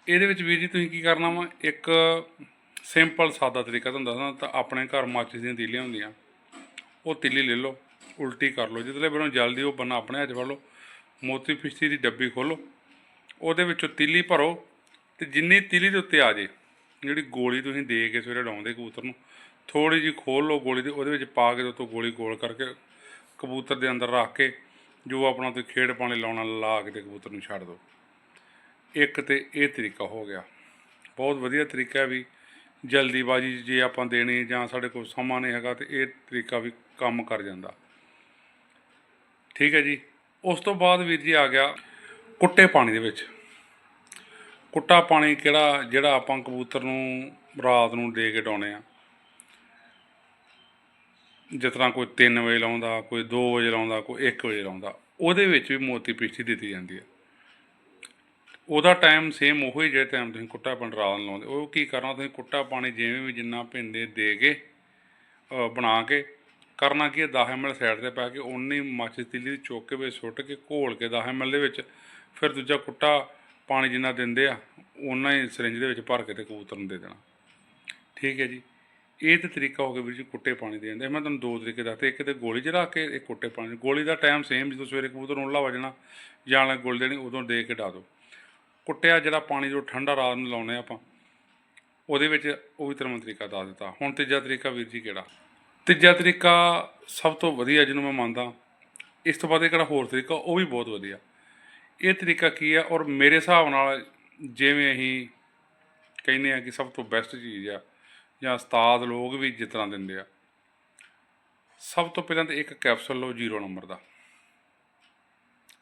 [SPEAKER 1] ਇਹਦੇ ਵਿੱਚ ਵੀਰ ਜੀ ਤੁਸੀਂ ਕੀ ਕਰਨਾ ਵਾ? ਇੱਕ ਸਿੰਪਲ ਸਾਦਾ ਤਰੀਕਾ ਤੁਹਾਨੂੰ ਦੱਸਣਾ ਤਾਂ ਆਪਣੇ ਘਰ ਮਾਚਿਸ ਦੀਆਂ ਤੀਲੀਆਂ ਹੁੰਦੀਆਂ, ਉਹ ਤਿੱਲੀ ਲੈ ਲਓ, ਉਲਟੀ ਕਰ ਲਓ ਜਿੱਦਲੇ ਬਰੋਂ ਜਲਦੀ ਉਹ ਬੰਨਾ ਆਪਣੇ ਹੱਥ ਫੜ ਲਓ, ਮੋਤੀ ਪਿਸ਼ਤੀ ਦੀ ਡੱਬੀ ਖੋਲੋ ਉਹਦੇ ਵਿੱਚੋਂ ਤਿੱਲੀ ਭਰੋ ਤੇ ਜਿੰਨੀ ਤਿੱਲੀ ਦੇ ਉੱਤੇ ਆ ਜੇ, ਜਿਹੜੀ ਗੋਲੀ ਤੁਸੀਂ ਦੇ ਕੇ ਸਵੇਰੇ ਡਾਉਂਦੇ ਕਬੂਤਰ ਨੂੰ ਥੋੜੀ ਜਿਹੀ ਖੋਲ ਲਓ ਗੋਲੀ ਦੇ, ਉਹਦੇ ਵਿੱਚ ਪਾ ਕੇ ਉੱਤੋਂ ਗੋਲੀ ਗੋਲ ਕਰਕੇ ਕਬੂਤਰ ਦੇ ਅੰਦਰ ਰੱਖ ਕੇ, ਜੋ ਆਪਣਾ ਤੁਸੀਂ ਖੇਡ ਪਾਣੀ ਲਾਉਣਾ ਲਾ ਕੇ ਤੇ ਕਬੂਤਰ ਨੂੰ ਛੱਡ ਦਿਓ। ਇੱਕ ਤੇ ਇਹ ਤਰੀਕਾ ਹੋ ਗਿਆ। ਬਹੁਤ ਵਧੀਆ ਤਰੀਕਾ ਹੈ ਵੀ ਜਲਦੀਬਾਜ਼ੀ ਜੇ ਆਪਾਂ ਦੇਣੀ ਜਾਂ ਸਾਡੇ ਕੋਲ ਸਮਾਂ ਨਹੀਂ ਹੈਗਾ ਤੇ ਇਹ ਤਰੀਕਾ ਵੀ ਕੰਮ ਕਰ ਜਾਂਦਾ। ਠੀਕ ਹੈ ਜੀ। ਉਸ ਤੋਂ ਬਾਅਦ ਵੀਰ ਜੀ ਆ ਗਿਆ ਕੁੱਟੇ ਪਾਣੀ ਦੇ ਵਿੱਚ। ਕੁੱਟਾ ਪਾਣੀ ਕਿਹੜਾ, ਜਿਹੜਾ ਆਪਾਂ ਕਬੂਤਰ ਨੂੰ ਰਾਤ ਨੂੰ ਦੇ ਕੇ ਡਾਉਣੇ ਆ। ਜਿਸ ਤਰ੍ਹਾਂ ਕੋਈ 3 ਵਜੇ ਲਾਉਂਦਾ, ਕੋਈ 2 ਵਜੇ ਲਾਉਂਦਾ, ਕੋਈ 1 ਵਜੇ ਲਾਉਂਦਾ, ਉਹਦੇ ਵਿੱਚ ਵੀ ਮੋਤੀ ਪਿਸ਼ਤੀ ਦਿੱਤੀ ਜਾਂਦੀ ਹੈ ਉਹਦਾ ਟਾਈਮ ਸੇਮ ਉਹੀ ਜਿਹੜਾ ਟਾਈਮ ਤੁਸੀਂ ਕੁੱਟਾ ਪਾਣੀ ਰਾਤ ਨੂੰ ਲਾਉਂਦੇ, ਉਹ ਕੀ ਕਰਨਾ, ਤੁਸੀਂ ਕੁੱਟਾ ਪਾਣੀ ਜਿਵੇਂ ਵੀ ਜਿੰਨਾ ਪਿੰਦੇ ਦੇ ਕੇ ਬਣਾ ਕੇ ਕਰਨਾ ਕੀ ਹੈ 10 ml ਸਾਈਡ ਤੇ ਪਾ ਕੇ ਉਨੀ ਮਾਚਿਸ ਤਿੱਲੀ ਦੀ ਚੁੱਕ ਕੇ ਵਿੱਚ ਸੁੱਟ ਕੇ ਘੋਲ ਕੇ 10 ml ਦੇ ਵਿੱਚ ਫਿਰ ਦੂਜਾ ਕੁੱਟਾ ਪਾਣੀ ਜਿੰਨਾ ਦਿੰਦੇ ਆ ਉਨਾ ਹੀ ਸਿਰਿੰਜ ਦੇ ਵਿੱਚ ਭਰ ਕੇ ਤੇ ਕਬੂਤਰ ਨੂੰ ਦੇ ਦੇਣਾ। ਠੀਕ ਹੈ ਜੀ। ਇਹ ਤੇ ਤਰੀਕਾ ਹੋ ਗਿਆ ਵੀਰ ਜੀ ਕੁੱਟੇ ਪਾਣੀ ਦੇਣ ਦਾ। ਮੈਂ ਤੁਹਾਨੂੰ ਦੋ ਤਰੀਕੇ ਦੱਸਦੇ ਇੱਕ ਤੇ ਗੋਲੀ 'ਚ ਰੱਖ ਕੇ ਇੱਕ ਕੁੱਟੇ ਪਾਣੀ ਗੋਲੀ ਦਾ ਟਾਈਮ ਸੇਮ ਜਦੋਂ ਸਵੇਰੇ ਕਬੂਤਰ ਨੂੰ ਉੱਲਾ ਵਜਣਾ ਜਾਂ ਨਾਲ ਗੋਲੀ ਦੇਣੀ, ਉਦੋਂ ਦੇ ਕੇ ਡਾ ਦਿਓ ਕੁੱਟਿਆ ਜਿਹੜਾ ਪਾਣੀ ਜੋ ਠੰਡਾ ਰਾਤ ਨੂੰ ਲਾਉਨੇ ਆਪਾਂ, ਉਹਦੇ ਵਿੱਚ ਉਹ ਵੀ ਤਰ੍ਹਾਂ ਤਰੀਕਾ ਦੱਸ ਦਿੱਤਾ। ਹੁਣ ਤੀਜਾ ਤਰੀਕਾ ਵੀਰ ਜੀ ਕਿਹੜਾ? ਤੀਜਾ ਤਰੀਕਾ ਸਭ ਤੋਂ ਵਧੀਆ ਜਿਹਨੂੰ ਮੈਂ ਮੰਨਦਾ। ਇਸ ਤੋਂ ਬਾਅਦ ਇਹ ਕਿਹੜਾ ਹੋਰ ਤਰੀਕਾ, ਉਹ ਵੀ ਬਹੁਤ ਵਧੀਆ। ਇਹ ਤਰੀਕਾ ਕੀ ਆ? ਔਰ ਮੇਰੇ ਹਿਸਾਬ ਨਾਲ ਜਿਵੇਂ ਅਸੀਂ ਕਹਿੰਦੇ ਆ ਕਿ ਸਭ ਤੋਂ ਬੈਸਟ ਚੀਜ਼ ਆ, ਜਾਂ ਉਸਤਾਦ ਲੋਕ ਵੀ ਜਿਸ ਤਰ੍ਹਾਂ ਦਿੰਦੇ ਆ, ਸਭ ਤੋਂ ਪਹਿਲਾਂ ਤਾਂ ਇੱਕ ਕੈਪਸੂਲ ਲਓ ਜ਼ੀਰੋ ਨੰਬਰ ਦਾ।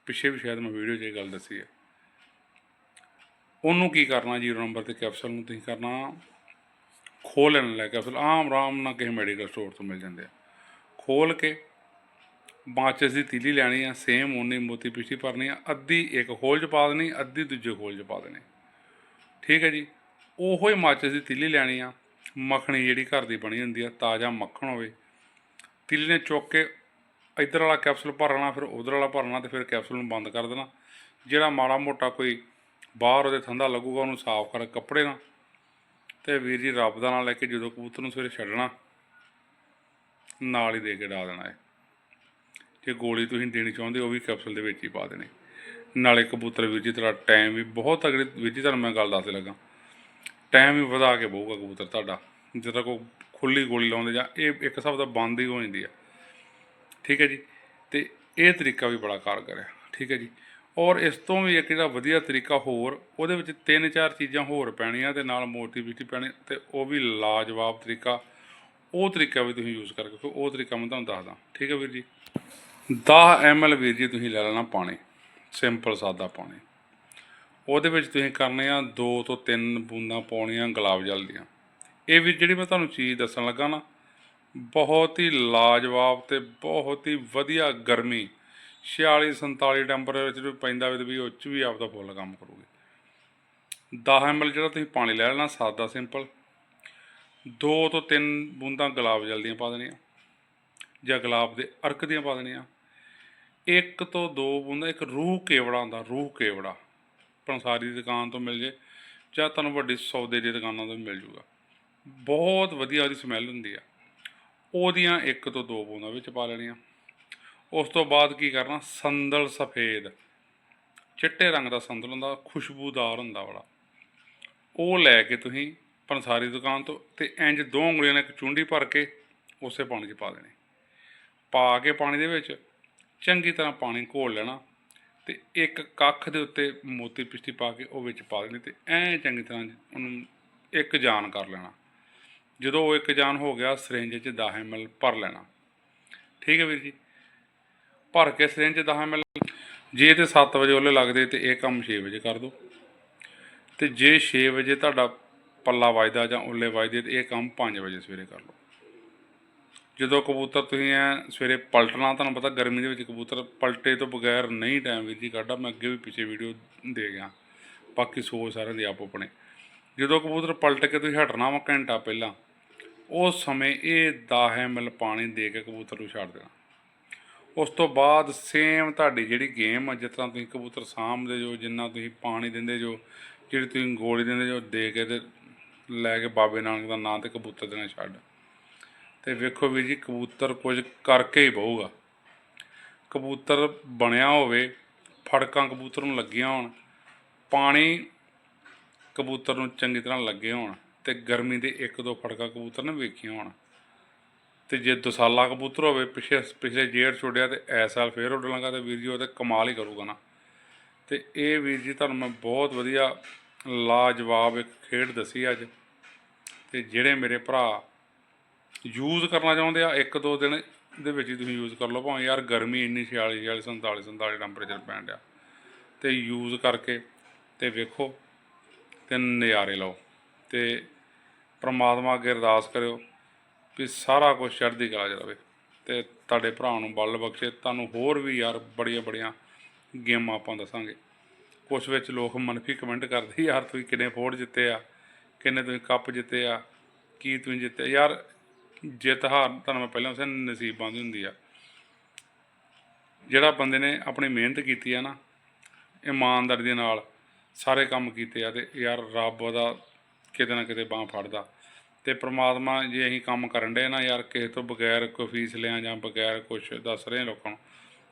[SPEAKER 1] ਪਿੱਛੇ ਵੀ ਸ਼ਾਇਦ ਮੈਂ ਵੀਡੀਓ 'ਚ ਇਹ ਗੱਲ ਦੱਸੀ ਹੈ ਉਹਨੂੰ ਕੀ ਕਰਨਾ ਜ਼ੀਰੋ ਨੰਬਰ ਤੇ ਕੈਪਸੂਲ ਨੂੰ ਤੁਸੀਂ ਕਰਨਾ? ਖੋਲ ਲੈਣ ਲੈ ਕੈਪਸੂਲ ਆਮ ਆਰਾਮ ਨਾਲ ਕਿਸੇ ਮੈਡੀਕਲ ਸਟੋਰ ਤੋਂ ਮਿਲ ਜਾਂਦੇ ਆ। ਖੋਲ ਕੇ ਮਾਚਿਸ ਦੀ ਤੀਲੀ ਲੈਣੀ ਆ ਸੇਮ ਉਨੀ ਮੋਤੀ ਪਿੱਛੀ ਭਰਨੀ ਆ, ਅੱਧੀ ਇੱਕ ਖੋਲ ਚ ਪਾ ਦੇਣੀ, ਅੱਧੀ ਦੂਜੇ ਖੋਲ ਚ ਪਾ ਦੇਣੀ। ਠੀਕ ਹੈ ਜੀ? ਉਹੋ ਹੀ ਮਾਚਿਸ ਦੀ ਤੀਲੀ ਲੈਣੀ ਆ, ਮੱਖਣੀ ਜਿਹੜੀ ਘਰ ਦੀ ਬਣੀ ਹੁੰਦੀ ਆ, ਤਾਜ਼ਾ ਮੱਖਣ ਹੋਵੇ। ਤੀਲੀ ਨੇ ਚੁੱਕ ਕੇ ਇੱਧਰ ਵਾਲਾ ਕੈਪਸੂਲ ਭਰਨਾ ਫਿਰ ਉਧਰ ਵਾਲਾ ਭਰਨਾ ਤੇ ਫਿਰ ਕੈਪਸੂਲ ਨੂੰ ਬੰਦ ਕਰ ਦੇਣਾ। ਜਿਹੜਾ ਮਾੜਾ ਮੋਟਾ ਕੋਈ ਬਾਹਰ ਉਹਦੇ ਥੰਦਾ ਲੱਗੂਗਾ, ਉਹਨੂੰ ਸਾਫ਼ ਕਰ ਕੱਪੜੇ ਨਾਲ। ਤੇ ਵੀਰ ਜੀ ਰੱਬ ਦਾ ਨਾਲ ਲੈ ਕੇ ਜਦੋਂ ਕਬੂਤਰ ਨੂੰ ਸਵੇਰੇ ਛੱਡਣਾ, ਨਾਲ ਹੀ ਦੇ ਕੇ ਡਾ ਦੇਣਾ ਹੈ ਜੇ ਗੋਲੀ ਤੁਸੀਂ ਦੇਣੀ ਚਾਹੁੰਦੇ ਹੋ, ਉਹ ਵੀ ਕੈਪਸੂਲ ਦੇ ਵਿੱਚ ਹੀ ਪਾ ਦੇਣੀ। ਨਾਲੇ ਕਬੂਤਰ ਵੀਰ ਜੀ ਤੇਰਾ ਟਾਈਮ ਵੀ ਬਹੁਤ ਤਗੜੀ ਵੀਰ ਜੀ ਤੁਹਾਨੂੰ ਮੈਂ ਗੱਲ ਦੱਸ ਲੱਗਾ। ਟਾਈਮ ਵੀ ਵਧਾ ਕੇ ਬਹੂਗਾ ਕਬੂਤਰ ਤੁਹਾਡਾ। ਜਦੋਂ ਕੋ ਖੁੱਲੀ ਗੋਲੀ ਲਾਉਂਦੇ ਜਾਂ ਇਹ ਇੱਕ ਹਿਸਾਬ ਦਾ ਬੰਦ ਹੀ ਹੋ ਜਾਂਦੀ ਆ। ਠੀਕ ਹੈ ਜੀ? ਤੇ ਇਹ ਤਰੀਕਾ ਵੀ ਬੜਾ ਕਾਰਗਰ ਹੈ। ਠੀਕ ਹੈ ਜੀ? ਔਰ ਇਸ ਤੋਂ ਵੀ ਇੱਕ ਜਿਹੜਾ ਵਧੀਆ ਤਰੀਕਾ ਹੋਰ, ਉਹਦੇ ਵਿੱਚ ਤਿੰਨ ਚਾਰ ਚੀਜ਼ਾਂ ਹੋਰ ਪੈਣੀਆਂ ਤੇ ਨਾਲ ਮੋਟੀਵਿਟੀ ਪੈਣੀ ਤੇ ਉਹ ਵੀ ਲਾਜਵਾਬ ਤਰੀਕਾ। ਉਹ ਤਰੀਕਾ ਵੀ ਤੁਸੀਂ ਯੂਜ਼ ਕਰਕੇ ਉਹ ਤਰੀਕਾ ਮੈਂ ਤੁਹਾਨੂੰ ਦੱਸਦਾ। ਠੀਕ ਹੈ ਵੀਰ ਜੀ? 10 ml ਵੀਰ ਜੀ ਤੁਸੀਂ ਲੈ ਲੈਣਾ ਪਾਣੀ, ਸਿੰਪਲ ਸਾਦਾ ਪਾਣੀ। ਉਹਦੇ ਵਿੱਚ ਤੁਸੀਂ ਕਰਨੇ ਆ 2 ਤੋਂ 3 ਬੂੰਦਾਂ ਪਾਉਣੀਆਂ ਗੁਲਾਬ ਜਲ ਦੀਆਂ। ਇਹ ਵੀ ਜਿਹੜੀ ਮੈਂ ਤੁਹਾਨੂੰ ਚੀਜ਼ ਦੱਸਣ ਲੱਗਾ ਨਾ, ਬਹੁਤ ਹੀ ਲਾਜਵਾਬ ਤੇ ਬਹੁਤ ਹੀ ਵਧੀਆ ਗਰਮੀ 46 47 ਟੈਂਪਰੇਚਰ ਵਿੱਚ ਪੈਂਦਾ ਵੀ ਤੇ ਵੀ ਉਹ 'ਚ ਵੀ ਆਪਦਾ ਫੁੱਲ ਕੰਮ ਕਰੂਗੀ। 10 ml ਜਿਹੜਾ ਤੁਸੀਂ ਪਾਣੀ ਲੈ ਲੈਣਾ, ਸਾਦਾ ਸਿੰਪਲ। 2 ਤੋਂ 3 ਬੂੰਦਾਂ ਗੁਲਾਬ ਜਲ ਦੀਆਂ ਪਾ ਦੇਣੀਆਂ, ਜਾਂ ਗੁਲਾਬ ਦੇ ਅਰਕ ਦੀਆਂ ਪਾ ਦੇਣੀਆਂ। ਇੱਕ ਤੋਂ ਦੋ ਬੂੰਦਾਂ, ਇੱਕ ਰੂਹ ਕੇਵੜਾ ਹੁੰਦਾ, ਰੂਹ ਕੇਵੜਾ। ਪੰਸਾਰੀ ਦੀ ਦੁਕਾਨ ਤੋਂ ਮਿਲ ਜੇ, ਜਾਂ ਤੁਹਾਨੂੰ ਵੱਡੀ ਸੌਦੇ ਦੀ ਦੁਕਾਨਾਂ ਤੋਂ ਮਿਲ ਜੂਗਾ। ਬਹੁਤ ਵਧੀਆ ਉਹਦੀ ਸਮੈਲ ਹੁੰਦੀ ਆ। ਉਹਦੀਆਂ ਇੱਕ ਤੋਂ ਦੋ ਬੂੰਦਾਂ ਵਿੱਚ ਪਾ ਲੈਣੀਆਂ। ਉਸ ਤੋਂ ਬਾਅਦ ਕੀ ਕਰਨਾ? ਸੰਦਲ ਸਫੇਦ। ਚਿੱਟੇ ਰੰਗ ਦਾ ਸੰਦਲ ਹੁੰਦਾ, ਖੁਸ਼ਬੂਦਾਰ ਹੁੰਦਾ ਬੜਾ ਉਹ ਲੈ ਕੇ ਤੁਸੀਂ ਪੰਸਾਰੀ ਦੁਕਾਨ ਤੋਂ ਤੇ ਇੰਜ ਦੋ ਉਂਗਲੀਆਂ ਨਾਲ ਇੱਕ ਚੁੰਡੀ ਭਰ ਕੇ ਉਸੇ ਪਾਣੀ 'ਚ ਪਾ ਦੇਣੀ। ਪਾ ਕੇ ਪਾਣੀ ਦੇ ਵਿੱਚ ਚੰਗੀ ਤਰ੍ਹਾਂ ਪਾਣੀ ਘੋਲ ਲੈਣਾ ਤੇ ਇੱਕ ਕੱਖ ਦੇ ਉੱਤੇ ਮੋਤੀ ਪਿਸ਼ਤੀ ਪਾ ਕੇ ਉਹ ਵਿੱਚ ਪਾ ਦੇਣੀ ਤੇ ਐਂ ਚੰਗੀ ਤਰ੍ਹਾਂ ਉਹਨੂੰ ਇੱਕ ਜਾਨ ਕਰ ਲੈਣਾ। ਜਦੋਂ ਉਹ ਇੱਕ ਜਾਨ ਹੋ ਗਿਆ, ਸਿਰਿੰਜ 'ਚ 10 ml ਭਰ ਲੈਣਾ। ਠੀਕ ਹੈ ਵੀਰ ਜੀ? ਭਰ ਕੇ ਸਿਰਿੰਜ 'ਚ 10 ml ਜੇ ਤੇ 7 ਵਜੇ ਉਹਲੇ ਲੱਗਦੇ ਤੇ ਇਹ ਕੰਮ 6 ਵਜੇ ਕਰ ਦਿਓ ਤੇ ਜੇ 6 ਵਜੇ ਤੁਹਾਡਾ ਪੱਲਾ ਵੱਜਦਾ ਜਾਂ ਉੱਲੇ ਵੱਜਦੇ ਤੇ ਇਹ ਕੰਮ 5 ਵਜੇ ਸਵੇਰੇ ਕਰ ਲਓ। ਜਦੋਂ ਕਬੂਤਰ ਤੁਸੀਂ ਐ ਸਵੇਰੇ ਪਲਟਣਾ, ਤੁਹਾਨੂੰ ਪਤਾ ਗਰਮੀ ਦੇ ਵਿੱਚ ਕਬੂਤਰ ਪਲਟੇ ਤੋਂ ਬਗੈਰ ਨਹੀਂ ਟਾਈਮ ਵੀਰ ਜੀ ਕੱਢਾ ਮੈਂ ਅੱਗੇ ਵੀ ਪਿੱਛੇ ਵੀਡੀਓ ਦੇ ਗਿਆ। ਬਾਕੀ ਸੋਚ ਸਾਰਿਆਂ ਦੀ ਆਪੋ ਆਪਣੇ। ਜਦੋਂ ਕਬੂਤਰ ਪਲਟ ਕੇ ਤੁਸੀਂ ਹਟਣਾ ਵਾ ਘੰਟਾ ਪਹਿਲਾਂ, ਉਸ ਸਮੇਂ ਇਹ 10 ml ਪਾਣੀ ਦੇ ਕੇ ਕਬੂਤਰ ਨੂੰ ਛੱਡ ਦੇਣਾ। ਉਸ ਤੋਂ ਬਾਅਦ ਸੇਮ ਤੁਹਾਡੀ ਜਿਹੜੀ ਗੇਮ ਆ, ਜਿਸ ਤਰ੍ਹਾਂ ਤੁਸੀਂ ਕਬੂਤਰ ਸਾਂਭਦੇ ਜੋ, ਜਿੰਨਾ ਤੁਸੀਂ ਪਾਣੀ ਦਿੰਦੇ ਜੋ, ਜਿਹੜੀ ਤੁਸੀਂ ਗੋਲੀ ਦਿੰਦੇ ਜੋ, ਦੇ ਕੇ ਤੇ ਲੈ ਕੇ ਬਾਬੇ ਨਾਨਕ ਦਾ ਨਾਂ ਤੇ ਕਬੂਤਰ ਦੇਣਾ ਛੱਡ। ਤੇ ਵੇਖੋ ਵੀਰ ਜੀ, ਕਬੂਤਰ ਕੁਝ ਕਰਕੇ ਹੀ ਬਹੂਗਾ। ਕਬੂਤਰ ਬਣਿਆ ਹੋਵੇ, ਫੜਕਾਂ ਕਬੂਤਰ ਨੂੰ ਲੱਗੀਆਂ ਹੋਣ, ਪਾਣੀ ਕਬੂਤਰ ਨੂੰ ਚੰਗੀ ਤਰ੍ਹਾਂ ਲੱਗੇ ਹੋਣ ਤੇ ਗਰਮੀ ਦੇ ਇੱਕ ਦੋ ਫੜਕਾਂ ਕਬੂਤਰ ਨੇ ਵੇਖੀਆਂ ਹੋਣ। ਤੇ ਜੇ ਦਸਾਲਾ ਕਬੂਤਰ ਹੋਵੇ, ਪਿਛੇ ਪਿਛਲੇ ਜੇੜ ਛੋੜਿਆ ਤੇ ਐਸ ਸਾਲ ਫੇਰ ਉੱਡ ਲਾਂਗਾ ਤੇ ਵੀਰ ਜੀ, ਉਹ ਤੇ ਕਮਾਲ ਹੀ ਕਰੂਗਾ ਨਾ। ਤੇ ਇਹ ਵੀਰ ਜੀ, ਤੁਹਾਨੂੰ ਮੈਂ ਬਹੁਤ ਵਧੀਆ ਲਾਜਵਾਬ ਇੱਕ ਖੇਡ ਦੱਸੀ ਅੱਜ। ਤੇ ਜਿਹੜੇ ਮੇਰੇ ਭਰਾ ਯੂਜ਼ ਕਰਨਾ ਚਾਹੁੰਦੇ ਆ, ਇੱਕ ਦੋ ਦਿਨ ਦੇ ਵਿੱਚ ਹੀ ਤੁਸੀਂ ਯੂਜ਼ ਕਰ ਲਓ। ਭਾਵੇਂ ਯਾਰ ਗਰਮੀ ਇੰਨੀ 46 46 47 47 ਟੈਂਪਰੇਚਰ ਪੈਣ ਡਿਆ। ਤੇ ਯੂਜ਼ ਕਰਕੇ ਤੇ ਵੇਖੋ ਤੇ ਨਜ਼ਾਰੇ ਲਓ। ਤੇ ਪ੍ਰਮਾਤਮਾ ਅੱਗੇ ਅਰਦਾਸ ਕਰਿਓ ਵੀ ਸਾਰਾ ਕੁਝ ਚੜ੍ਹਦੀ ਕਲਾ 'ਚ ਰਵੇ। ਤੇ ਤੁਹਾਡੇ ਭਰਾ ਨੂੰ ਬਲ ਬਖਸ਼ੇ। ਤੁਹਾਨੂੰ ਹੋਰ ਵੀ ਯਾਰ ਬੜੀਆਂ ਬੜੀਆਂ ਗੇਮਾਂ ਆਪਾਂ ਦੱਸਾਂਗੇ। ਕੁਛ ਵਿੱਚ ਲੋਕ ਮਨਫੀ ਕਮੈਂਟ ਕਰਦੇ, ਯਾਰ ਤੁਸੀਂ ਕਿੰਨੇ ਫੋੜ ਜਿੱਤੇ ਆ, ਕਿੰਨੇ ਤੁਸੀਂ ਕੱਪ ਜਿੱਤੇ ਆ, ਕੀ ਤੁਸੀਂ ਜਿੱਤੇ ਯਾਰ ਜਿੱਤ ਹਾਰ ਤੁਹਾਨੂੰ ਮੈਂ ਪਹਿਲਾਂ ਦੱਸਿਆ, ਨਸੀਬਾਂ ਦੀ ਹੁੰਦੀ ਆ। ਜਿਹੜਾ ਬੰਦੇ ਨੇ ਆਪਣੀ ਮਿਹਨਤ ਕੀਤੀ ਆ ਨਾ, ਇਮਾਨਦਾਰੀ ਦੇ ਨਾਲ ਸਾਰੇ ਕੰਮ ਕੀਤੇ ਆ ਤੇ ਯਾਰ ਰੱਬ ਦਾ ਕਿਤੇ ਨਾ ਕਿਤੇ ਬਾਹ ਫੜਦਾ। ਤੇ ਪ੍ਰਮਾਤਮਾ ਜੇ ਅਸੀਂ ਕੰਮ ਕਰਨ ਦੇ ਨਾ ਯਾਰ, ਕਿਸੇ ਤੋਂ ਬਗੈਰ ਕੋਈ ਫੀਸ ਲਿਆ ਜਾਂ ਬਗੈਰ ਕੁਝ ਦੱਸ ਰਹੇ ਲੋਕਾਂ ਨੂੰ,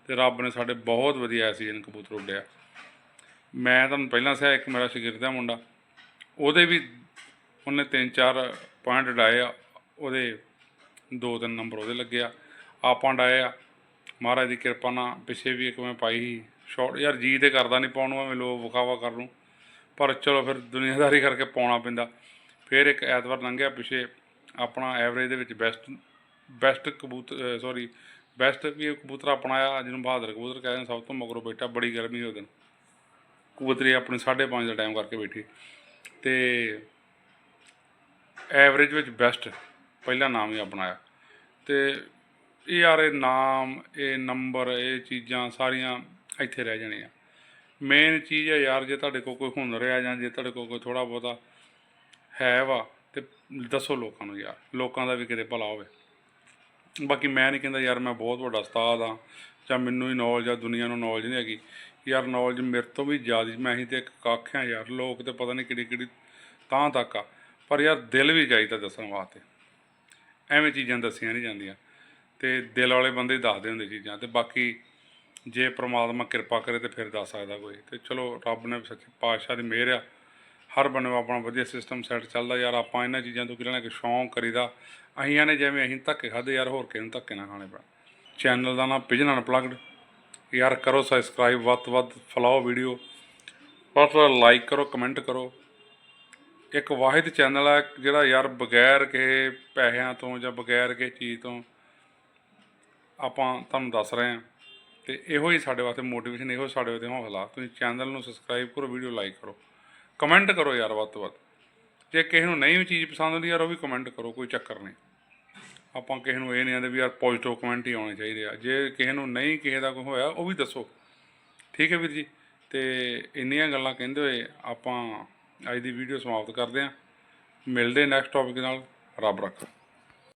[SPEAKER 1] ਤੇ ਰੱਬ ਨੇ ਸਾਡੇ ਬਹੁਤ ਵਧੀਆ ਸੀਜ਼ਨ ਕਬੂਤਰ ਉੱਡਿਆ। ਮੈਂ ਤੁਹਾਨੂੰ ਪਹਿਲਾਂ ਸਿਆ ਇੱਕ ਮੇਰਾ ਸ਼ਾਗਿਰਦ ਦਾ ਮੁੰਡਾ, ਉਹਦੇ ਵੀ ਉਹਨੇ ਤਿੰਨ ਚਾਰ ਪੁਆਇੰਟ ਡਾਏ ਆ, ਉਹਦੇ ਦੋ ਤਿੰਨ ਨੰਬਰ ਉਹਦੇ ਲੱਗੇ ਆ। ਆਪਾਂ ਡਾਏ ਆ। ਮਹਾਰਾਜ ਦੀ ਕਿਰਪਾ ਨਾਲ ਪਿੱਛੇ ਵੀ ਇੱਕ ਮੈਂ ਪਾਈ ਸੀ। ਸ਼ਾਰਟ ਯਾਰ ਜੀ ਤੇ ਕਰਦਾ ਨਹੀਂ ਪਾਉਣ ਨੂੰ ਮੈਂ ਲੋ ਵਿਖਾਵਾ ਕਰ ਲੂੰ ਪਰ ਚਲੋ ਫਿਰ ਦੁਨੀਆਦਾਰੀ ਕਰਕੇ ਪਾਉਣਾ ਪੈਂਦਾ। ਫਿਰ ਇੱਕ ਐਤਵਾਰ ਲੰਘਿਆ ਪਿੱਛੇ। ਆਪਣਾ ਐਵਰੇਜ ਦੇ ਵਿੱਚ ਬੈਸਟ ਬੈਸਟ ਕਬੂਤਰ ਸੌਰੀ ਬੈਸਟ ਵੀ ਕਬੂਤਰ ਆਪਣਾ ਆ ਜਿਹਨੂੰ ਬਹਾਦਰ ਕਬੂਤਰ ਕਹਿੰਦੇ ਨੇ, ਸਭ ਤੋਂ ਮਗਰੋਂ ਬੈਠਾ ਬੜੀ ਗਰਮੀ ਉਹ ਦਿਨ। ਕਬੂਤਰੀ ਆਪਣੀ 5:30 ਦਾ ਟਾਈਮ ਕਰਕੇ ਬੈਠੀ। ਤੇ ਐਵਰੇਜ ਵਿੱਚ ਬੈਸਟ ਪਹਿਲਾ ਨਾਮ ਹੀ ਆਪਣਾ ਆ ਤੇ ਇਹ ਯਾਰ ਇਹ ਨਾਮ, ਇਹ ਨੰਬਰ, ਇਹ ਚੀਜ਼ਾਂ ਸਾਰੀਆਂ ਇੱਥੇ ਰਹਿ ਜਾਣੀਆਂ। ਮੇਨ ਚੀਜ਼ ਹੈ ਯਾਰ, ਜੇ ਤੁਹਾਡੇ ਕੋਲ ਕੋਈ ਹੁਨਰ ਆ ਜਾਂ ਜੇ ਤੁਹਾਡੇ ਕੋਲ ਕੋਈ ਥੋੜਾ ਬਹੁਤਾ ਹੈ ਵਾ, ਤੇ ਦੱਸੋ ਲੋਕਾਂ ਨੂੰ ਯਾਰ, ਲੋਕਾਂ ਦਾ ਵੀ ਕਿਤੇ ਭਲਾ ਹੋਵੇ। ਬਾਕੀ ਮੈਂ ਨਹੀਂ ਕਹਿੰਦਾ ਯਾਰ ਮੈਂ ਬਹੁਤ ਵੱਡਾ ਉਸਤਾਦ ਆ ਜਾਂ ਮੈਨੂੰ ਹੀ ਨੌਲੇਜ ਆ, ਦੁਨੀਆ ਨੂੰ ਨੌਲੇਜ ਨਹੀਂ ਹੈਗੀ। ਯਾਰ ਨੌਲੇਜ ਮੇਰੇ ਤੋਂ ਵੀ ਜ਼ਿਆਦਾ, ਮੈਂ ਹੀ ਤੇ ਇੱਕ ਕੱਖ ਆ ਯਾਰ, ਲੋਕ ਤੇ ਪਤਾ ਨਹੀਂ ਕਿਹੜੀ ਕਿਹੜੀ ਤਾਂ ਤੱਕ ਆ। ਪਰ ਯਾਰ ਦਿਲ ਵੀ ਚਾਹੀਦਾ ਦੱਸਣ ਵਾਸਤੇ। ਐਵੇਂ ਚੀਜ਼ਾਂ ਦੱਸੀਆਂ ਨਹੀਂ ਜਾਂਦੀਆਂ। ਤੇ ਦਿਲ ਵਾਲੇ ਬੰਦੇ ਹੀ ਦੱਸਦੇ ਹੁੰਦੇ ਚੀਜ਼ਾਂ ਤੇ ਬਾਕੀ ਜੇ ਪ੍ਰਮਾਤਮਾ ਕਿਰਪਾ ਕਰੇ ਤੇ ਫਿਰ ਦੱਸ ਸਕਦਾ ਕੋਈ। ਤੇ ਚਲੋ ਰੱਬ ਨੇ ਸੱਚੇ ਪਾਤਸ਼ਾਹ ਦੀ ਮਿਹਰ ਆ। ਹਰ ਬੰਨੇ ਆਪਣਾ ਵਧੀਆ ਸਿਸਟਮ ਸੈੱਟ ਚੱਲਦਾ। ਯਾਰ ਆਪਾਂ ਇਹਨਾਂ ਚੀਜ਼ਾਂ ਤੋਂ ਕਿਹੜਾ ਕਿ ਸ਼ੌਂਕ ਕਰੀਦਾ। ਅਸੀਂ ਆਨੇ ਜਿਵੇਂ ਅਸੀਂ ਧੱਕੇ ਖਾਦੇ ਯਾਰ ਹੋਰ ਕਿਸੇ ਨੂੰ ਧੱਕੇ ਨਾ ਖਾਣੇ ਪੈਣ। ਚੈਨਲ ਦਾ ਨਾਮ ਪਿਜਨ ਅਨਪਲੱਗਡ ਯਾਰ ਕਰੋ ਸਬਸਕ੍ਰਾਈਬ ਵੱਧ ਤੋਂ ਵੱਧ, ਫਲਾਓ ਵੀਡੀਓ ਵੱਧ ਲਾਈਕ ਕਰੋ ਕਮੈਂਟ ਕਰੋ। ਇੱਕ ਵਾਹਿਦ ਚੈਨਲ ਹੈ ਜਿਹੜਾ ਯਾਰ ਬਗੈਰ ਕਿਸੇ ਪੈਸਿਆਂ ਤੋਂ ਜਾਂ ਬਗੈਰ ਕਿਸੇ ਚੀਜ਼ ਤੋਂ ਆਪਾਂ ਤੁਹਾਨੂੰ ਦੱਸ ਰਹੇ ਹਾਂ। ਤੇ ਇਹੋ ਹੀ ਸਾਡੇ ਵਾਸਤੇ ਮੋਟੀਵੇਸ਼ਨ ਇਹੋ ਸਾਡੇ ਵਾਸਤੇ ਹੌਸਲਾ। ਤੁਸੀਂ ਚੈਨਲ ਨੂੰ ਸਬਸਕ੍ਰਾਈਬ ਕਰੋ ਵੀਡੀਓ ਲਾਈਕ ਕਰੋ। ਕਮੈਂਟ ਕਰੋ ਯਾਰ ਵੱਧ ਤੋਂ ਵੱਧ। ਜੇ ਕਿਸੇ ਨੂੰ ਨਹੀਂ ਵੀ ਚੀਜ਼ ਪਸੰਦ ਆਉਂਦੀ ਯਾਰ, ਉਹ ਵੀ ਕਮੈਂਟ ਕਰੋ, ਕੋਈ ਚੱਕਰ ਨਹੀਂ। ਆਪਾਂ ਕਿਸੇ ਨੂੰ ਇਹ ਨਹੀਂ ਆਂਦੇ ਵੀ ਯਾਰ ਪੋਜ਼ਿਟਿਵ ਕਮੈਂਟ ਹੀ ਆਉਣੇ ਚਾਹੀਦੇ ਆ। ਜੇ ਕਿਸੇ ਨੂੰ ਨਹੀਂ ਕਿਸੇ ਦਾ ਕੋਈ ਹੋਇਆ, ਉਹ ਵੀ ਦੱਸੋ। ਠੀਕ ਹੈ ਵੀਰ ਜੀ? ਤੇ ਇੰਨੀਆਂ ਗੱਲਾਂ ਕਹਿੰਦੇ ਹੋਏ ਆਪਾਂ ਅੱਜ ਦੀ ਵੀਡੀਓ ਸਮਾਪਤ ਕਰਦੇ ਹਾਂ। ਮਿਲਦੇ ਨੈਕਸਟ ਟੌਪਿਕ ਨਾਲ। ਰੱਬ ਰੱਖਾ।